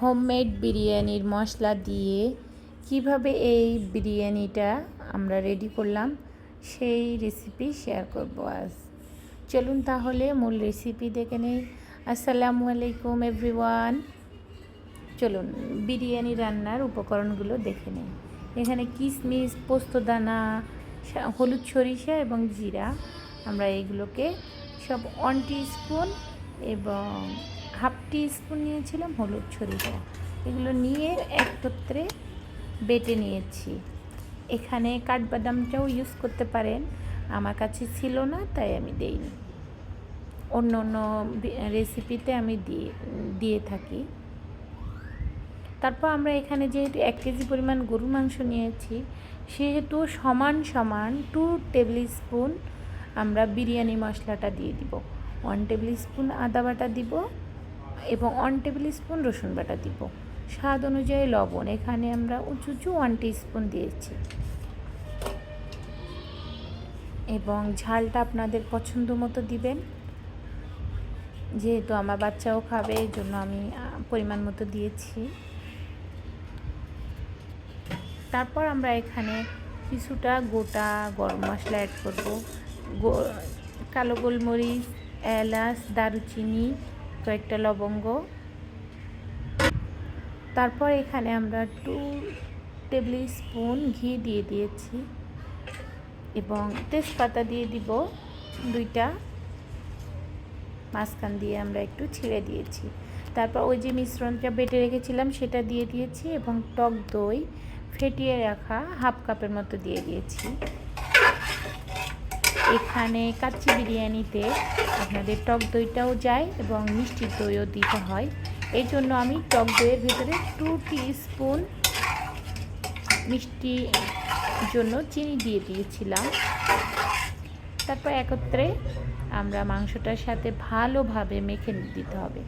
Homemade বিরিয়ানির মশলা দিয়ে কীভাবে এই বিরিয়ানিটা আমরা রেডি করলাম, সেই রেসিপি শেয়ার করব আজ। চলুন তাহলে মূল রেসিপি দেখে নেই। আসসালামু আলাইকুম এভরিওয়ান। চলুন বিরিয়ানি রান্নার উপকরণগুলো দেখে নেই। এখানে কিশমিশ পোস্তদানা হলুদ সরিষা এবং জিরা। আমরা এগুলোকে সব ওয়ান স্পুন এবং হাফ টি স্পুন নিয়েছিলাম হলুদ সরিষা এগুলো নিয়ে একত্রে বেটে নিয়েছি। এখানে কাঠবাদামটাও ইউজ করতে পারেন। আমার কাছে ছিল না, তাই আমি দেইনি। অন্য অন্য রেসিপিতে আমি দিয়ে দিয়ে থাকি। তারপর আমরা এখানে যেহেতু এক কেজি পরিমাণ গরুর মাংস নিয়েছি, সেহেতু সমান সমান টু টেবিল স্পুন আমরা বিরিয়ানি মশলাটা দিয়ে দিব। ওয়ান টেবিল স্পুন আদা বাটা দিব এবং ওয়ান টেবিল স্পুন রসুন বাটা দিব। স্বাদ অনুযায়ী লবণ, এখানে আমরা উঁচু উঁচু ওয়ান স্পুন দিয়েছি। এবং ঝালটা আপনাদের পছন্দ মতো দিবেন। যেহেতু আমার বাচ্চাও খাবে এই জন্য আমি পরিমাণ মতো দিয়েছি। তারপর আমরা এখানে কিছুটা গোটা গরম মশলা অ্যাড করব। কালো গোলমরিচ, এলাচ, দারুচিনি কয়েকটা লবঙ্গ। তারপর এখানে আমরা টু টেবিল স্পুন ঘি দিয়ে দিয়েছি এবং তেজপাতা দিয়ে দিব দুইটা। মাঝখান দিয়ে আমরা একটু ছিঁড়ে দিয়েছি। তারপর ওই যে মিশ্রণটা বেটে রেখেছিলাম সেটা দিয়ে দিয়েছি এবং টক দই ফেটিয়ে রাখা হাফ কাপের মতো দিয়ে দিয়েছি। এখানে কাচ্চি বিরিয়ানিতে আপনাদের টক দইটাও যায় এবং মিষ্টি দইও দিতে হয়। এই জন্য আমি টক দইয়ের ভিতরে টু স্পুন মিষ্টি জন্য চিনি দিয়ে দিয়েছিলাম। তারপর একত্রে আমরা মাংসটার সাথে ভালোভাবে মেখে দিতে হবে।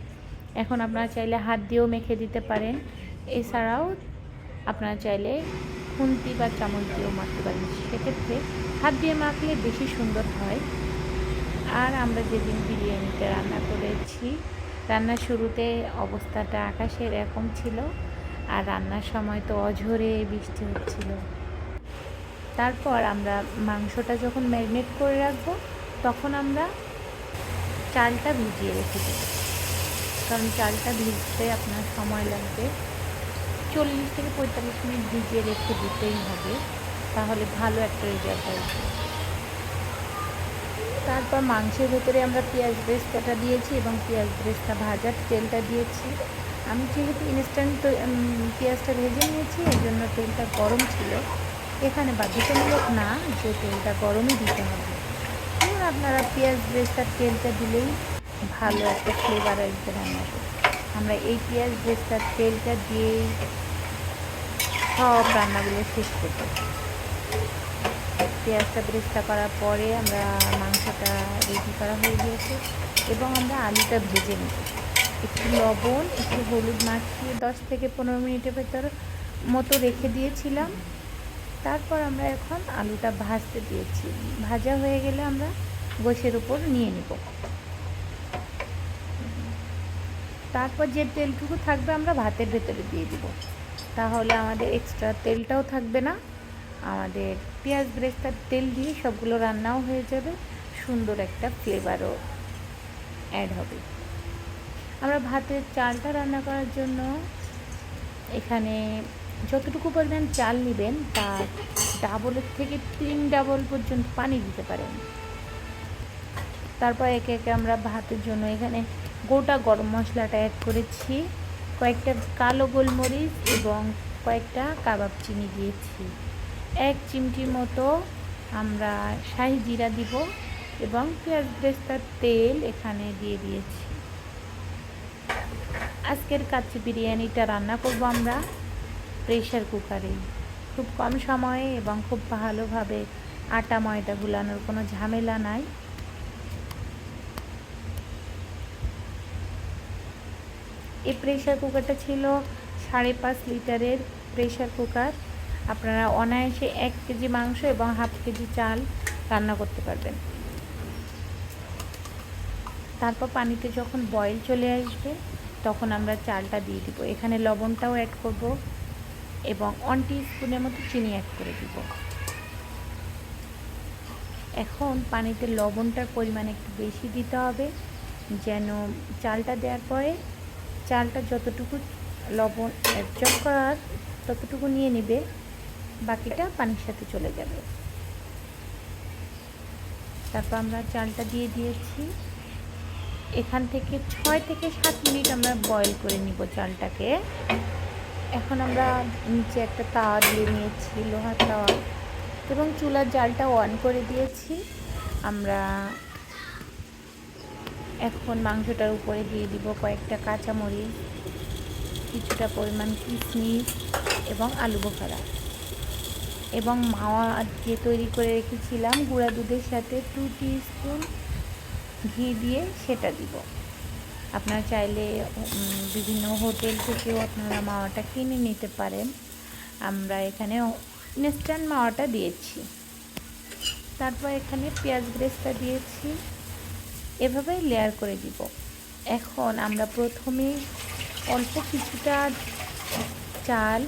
এখন আপনারা চাইলে হাত দিয়েও মেখে দিতে পারেন। এছাড়াও আপনারা চাইলে খুন্তি বা চামচ দিয়েও মাখতে পারেন। সেক্ষেত্রে হাত দিয়ে মাখলে বেশি সুন্দর হয়। আর আমরা যেদিন বিরিয়ানিটা রান্না করেছি রান্নার শুরুতে অবস্থাটা আকাশে এরকম ছিল, আর রান্নার সময় তো অঝরে বৃষ্টি হচ্ছিল। তারপর আমরা মাংসটা যখন ম্যারিনেট করে রাখব, তখন আমরা চালটা ভিজিয়ে রেখে দেব। কারণ চালটা ভিজতে আপনার সময় লাগবে। চল্লিশ থেকে পঁয়তাল্লিশ মিনিট ভিজিয়ে রেখে দিতেই হবে। তাহলে ভালো একটা রেজাল্ট আসবে তারপর মাংসের ভেতরে আমরা পেঁয়াজ ব্রেস্তাটা দিয়েছি এবং পেঁয়াজ ব্রেস্তা ভাজার তেলটা দিয়েছি। আমি যেহেতু ইনস্ট্যান্ট পেঁয়াজটা ভেজে নিয়েছি এই জন্য তেলটা গরম ছিল। এখানে বাধ্যতামূলক না, যে তেলটা গরমই দিতে হবে। আপনারা পেঁয়াজ ব্রেস্তার তেলটা দিলেই ভালো একটা ফ্লেভার আসবে রান্নাতে। আমরা এই পেঁয়াজ ব্রেস্তার তেলটা দিয়েই সব রান্নাগুলো শেষ করতে পেঁয়াজটা ব্রেস্তা করার পরে আমরা মাংসটা রেডি করা হয়ে গিয়েছে এবং আমরা আলুটা ভেজে নেব। একটু লবণ, একটু হলুদ মাখিয়ে দশ থেকে পনেরো মিনিটের ভেতর মতো রেখে দিয়েছিলাম। তারপর আমরা এখন আলুটা ভাজতে দিয়েছি। ভাজা হয়ে গেলে আমরা গোশের উপর নিয়ে নেব। তারপর যে তেলটুকু থাকবে আমরা ভাতের ভেতরে দিয়ে দিব। তাহলে আমাদের এক্সট্রা তেলটাও থাকবে না। আমাদের পেঁয়াজ ব্রেস্তার তেল দিয়ে সবগুলো রান্নাও হয়ে যাবে। সুন্দর একটা ফ্লেভারও অ্যাড হবে। আমরা ভাতের চালটা রান্না করার জন্য এখানে যতটুকু পরিমাণ চাল নেবেন তার ডাবলের থেকে তিন ডাবল পর্যন্ত পানি দিতে পারেন। তারপর একে একে আমরা ভাতের জন্য এখানে গোটা গরম মশলাটা অ্যাড করেছি। কয়েকটা কালো গোলমরিচ এবং কয়েকটা কাবাব চিনি দিয়েছি। এক চিমটির মতো আমরা শাহি জিরা দিব এবং পেঁয়াজ ব্রেস্তার তেল এখানে দিয়ে দিয়েছি। আজকের কাচ্চি বিরিয়ানিটা রান্না করব আমরা প্রেশার কুকারে। খুব কম সময়ে এবং খুব ভালোভাবে আটা ময়দা গুলানোর কোনো ঝামেলা নাই। এই প্রেশার কুকারটা ছিল সাড়ে পাঁচ লিটারের প্রেশার কুকার। আপনারা অনায়াসে এক কেজি মাংস এবং হাফ কেজি চাল রান্না করতে পারবেন। তারপর পানিতে যখন বয়েল চলে আসবে, তখন আমরা চালটা দিয়ে দিব। এখানে লবণটাও অ্যাড করব এবং ওয়ান স্পুনের মতো চিনি অ্যাড করে দিব। এখন পানিতে লবণটার পরিমাণ একটু বেশি দিতে হবে, যেন চালটা দেওয়ার পরে চালটা যতটুকু লবণ অ্যাবজর্ব করার ততটুকু নিয়ে নেবে বাকিটা পানির সাথে চলে যাবে। তারপর আমরা চালটা দিয়ে দিয়েছি। এখান থেকে ছয় থেকে সাত মিনিট আমরা বয়েল করে নিব চালটাকে। এখন আমরা নিচে একটা তাওয়া দিয়ে নিয়েছি, লোহার তাওয়া। এবং চুলার জালটা অন করে দিয়েছি। আমরা এখন মাংসটার উপরে দিয়ে দিব কয়েকটা কাঁচামরিচ, কিছুটা পরিমাণ কিশমিশ এবং আলু বোখারা। এবং মাওয়া দিয়ে তৈরি করে রেখেছিলাম, গুঁড়া দুধের সাথে টু স্পুন ঘি দিয়ে সেটা দিব। আপনারা চাইলে বিভিন্ন হোটেল থেকেও আপনারা মাওয়াটা কিনে নিতে পারেন। আমরা এখানে ইনস্ট্যান্ট মাওয়াটা দিয়েছি। তারপর এখানে পেঁয়াজ ব্রেসটা দিয়েছি। এভাবে লেয়ার করে দিব। এখন আমরা প্রথমে অল্প কিছুটা চাল,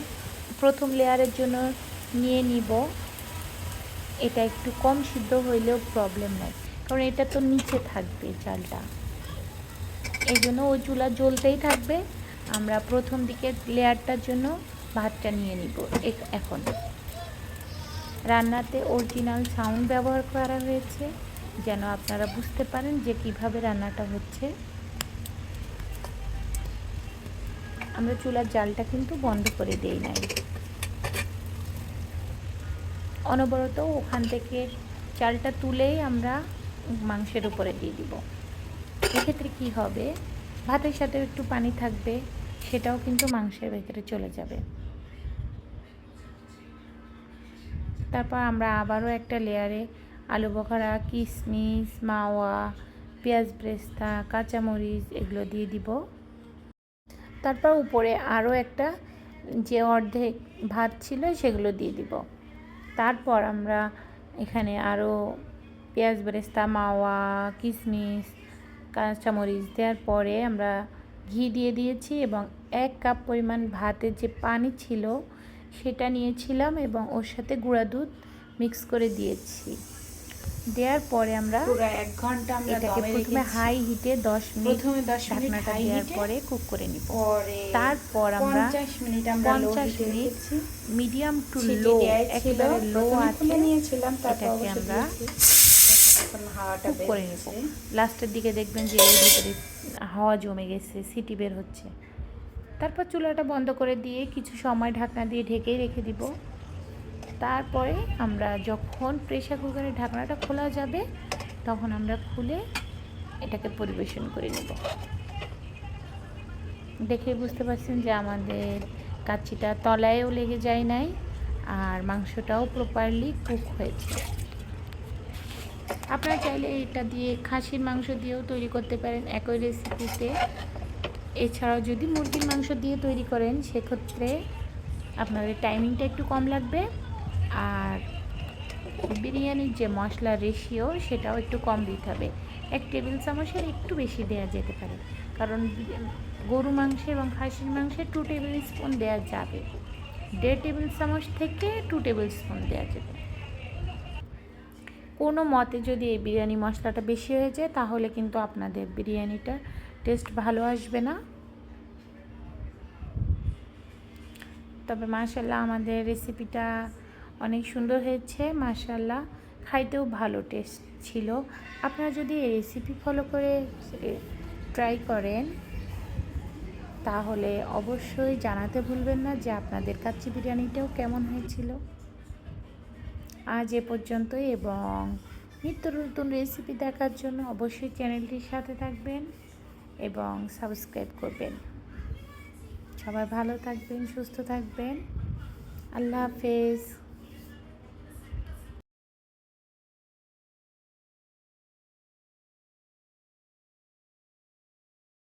প্রথম লেয়ারের জন্য নিয়ে নিব। এটা একটু কম সিদ্ধ হইলেও প্রবলেম নাই। কারণ এটা তো নিচে থাকবে চালটা। এই জন্য ওই চুলা জ্বলতেই থাকবে। আমরা প্রথম দিকের লেয়ারটার জন্য ভাতটা নিয়ে নিব এখন। রান্নাতে অরিজিনাল সাউন্ড ব্যবহার করা হয়েছে। যেন আপনারা বুঝতে পারেন যে কীভাবে রান্নাটা হচ্ছে। আমরা চুলার জালটা কিন্তু বন্ধ করে দেই নাই। অনবরত ওখান থেকে চালটা তুলেই আমরা মাংসের উপরে দিয়ে দিব। এক্ষেত্রে কি হবে? ভাতের সাথেও একটু পানি থাকবে, সেটাও কিন্তু মাংসের ভেতরে চলে যাবে। তারপর আমরা আবারও একটা লেয়ারে আলু বখারা কিশমিশ মাওয়া, পেঁয়াজ ব্রেস্তা, কাঁচামরিচ এগুলো দিয়ে দিব। তারপর উপরে আরও একটা যে অর্ধেক ভাত ছিল সেগুলো দিয়ে দিব। তারপর আমরা এখানে আরও পেঁয়াজ, বেরেস্তা, মাওয়া কিশমিশ কাঁচামরিচ দেওয়ার পরে আমরা ঘি দিয়ে দিয়েছি এবং এক কাপ পরিমাণ ভাতের যে পানি ছিল সেটা নিয়েছিলাম এবং ওর সাথে গুঁড়া দুধ মিক্স করে দিয়েছি। দেওয়ার পরে আমরা এক ঘণ্টা আমরা এটাকে প্রথমে হাই হিটে দশ মিনিট প্রথমে দশ মিনিট ঢাকনাটা হাই হিটে পরে কুক করে নিব। পরে তারপর আমরা পঞ্চাশ মিনিট আমরা লো হিটে রেখেছি। মিডিয়াম টু লো একেবারে লো আছে। নিয়েছিলাম তারপর আমরা হাওয়াটা করে নেব। লাস্টের দিকে দেখবেন যে এর ভিতরে হাওয়া জমে গেছে সিটি বের হচ্ছে। তারপর চুলাটা বন্ধ করে দিয়ে কিছু সময় ঢাকনা দিয়ে ঢেকেই রেখে দিব। তারপরে আমরা যখন প্রেশার কুকারের ঢাকনাটা খোলা যাবে, তখন আমরা খুলে এটাকে পরিবেশন করে নেব। দেখে বুঝতে পারছেন যে আমাদের কাচ্চিটা তলায়ও লেগে যায় নাই, আর মাংসটাও প্রপারলি কুক হয়েছে। আপনারা চাইলে এটা দিয়ে খাসির মাংস দিয়েও তৈরি করতে পারেন একই রেসিপিতে এছাড়াও যদি মুরগির মাংস দিয়ে তৈরি করেন, সেক্ষেত্রে আপনাদের টাইমিংটা একটু কম লাগবে। আর বিরিয়ানির যে মশলা রেশিও সেটাও একটু কম দিতে হবে। এক টেবিল চামচের একটু বেশি দেওয়া যেতে পারে। কারণ গরু মাংস এবং খাসির মাংসে টু টেবিল স্পুন দেওয়া যাবে। দেড় টেবিল চামচ থেকে টু টেবিল স্পুন দেওয়া যাবে। কোনো মতে যদি এই বিরিয়ানি মশলাটা বেশি হয়ে যায়, তাহলে কিন্তু আপনাদের বিরিয়ানিটা টেস্ট ভালো আসবে না। তবে মাশাল্লাহ আমাদের রেসিপিটা অনেক সুন্দর হয়েছে মাশাল্লাহ খাইতেও ভালো টেস্ট ছিল। আপনারা যদি এই রেসিপি ফলো করে ট্রাই করেন, তাহলে অবশ্যই জানাতে ভুলবেন না যে আপনাদের কাচ্চি বিরিয়ানিটাও কেমন হয়েছিল। আজ এ পর্যন্তই এবং নিত্য নতুন রেসিপি দেখার জন্য অবশ্যই চ্যানেলটির সাথে থাকবেন এবং সাবস্ক্রাইব করবেন। সবাই ভালো থাকবেন, সুস্থ থাকবেন। আল্লাহ হাফেজ।